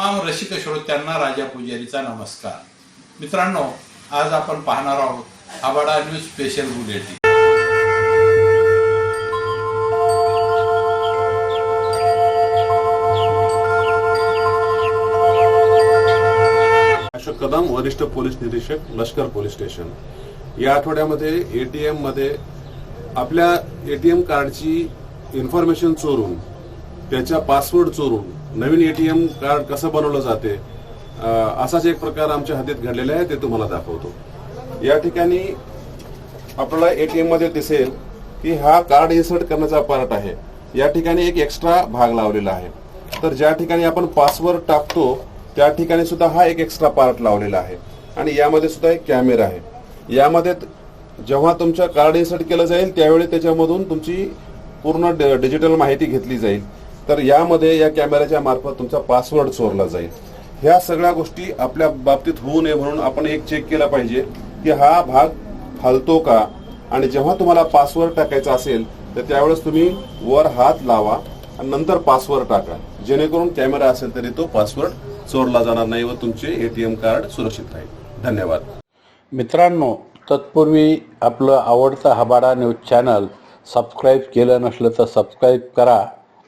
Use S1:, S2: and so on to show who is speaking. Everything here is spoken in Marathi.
S1: रसिक श्रोत्यांना राजा पुजारीचा नमस्कार. मित्रांनो आज आपण पाहणार आहोत आबाडा news special bulletin.
S2: Ashok Kadam वरिष्ठ पोलीस निरीक्षक लष्कर पोलीस स्टेशन. या आठवड्यामध्ये एटीएममध्ये आपल्या एटीएम कार्डची इन्फॉर्मेशन चोरून त्याच्या पासवर्ड चोरून नवीन एटीएम कार्ड कसं बनवलं जाते असाच एक प्रकार आमच्या हातीत घडलेला आहे ते तुम्हाला दाखवतो. या ठिकाणी आपल्याला एटीएममध्ये दिसेल की हा कार्ड इन्सर्ट करण्याचा पार्ट आहे. या ठिकाणी एक एक्स्ट्रा भाग लावलेला आहे. तर ज्या ठिकाणी आपण पासवर्ड टाकतो त्या ठिकाणी सुद्धा हा एक एक्स्ट्रा पार्ट लावलेला आहे. आणि यामध्ये सुद्धा एक कॅमेरा आहे. यामध्ये जेव्हा तुमचं कार्ड इन्सर्ट केलं जाईल त्यावेळी त्याच्यामधून तुमची पूर्ण डिजिटल माहिती घेतली जाईल. तर यामध्ये या कॅमेऱ्याच्या मार्फत तुमचा पासवर्ड चोरला जाईल. ह्या सगळ्या गोष्टी आपल्या बाबतीत होऊ नये म्हणून आपण एक चेक केला पाहिजे की हा भाग फालतो का? आणि जेव्हा तुम्हाला पासवर्ड टाकायचा असेल तर त्यावेळेस तुम्ही वर हात लावा आणि नंतर पासवर्ड टाका. जेणेकरून कॅमेरा असेल तरी तो पासवर्ड चोरला जाणार नाही व तुमचे एटीएम कार्ड सुरक्षित राहील. धन्यवाद.
S1: मित्रांनो तत्पूर्वी आपलं आवडतं हबाडा न्यूज चॅनल सबस्क्राईब केलं नसलं तर सबस्क्राईब करा.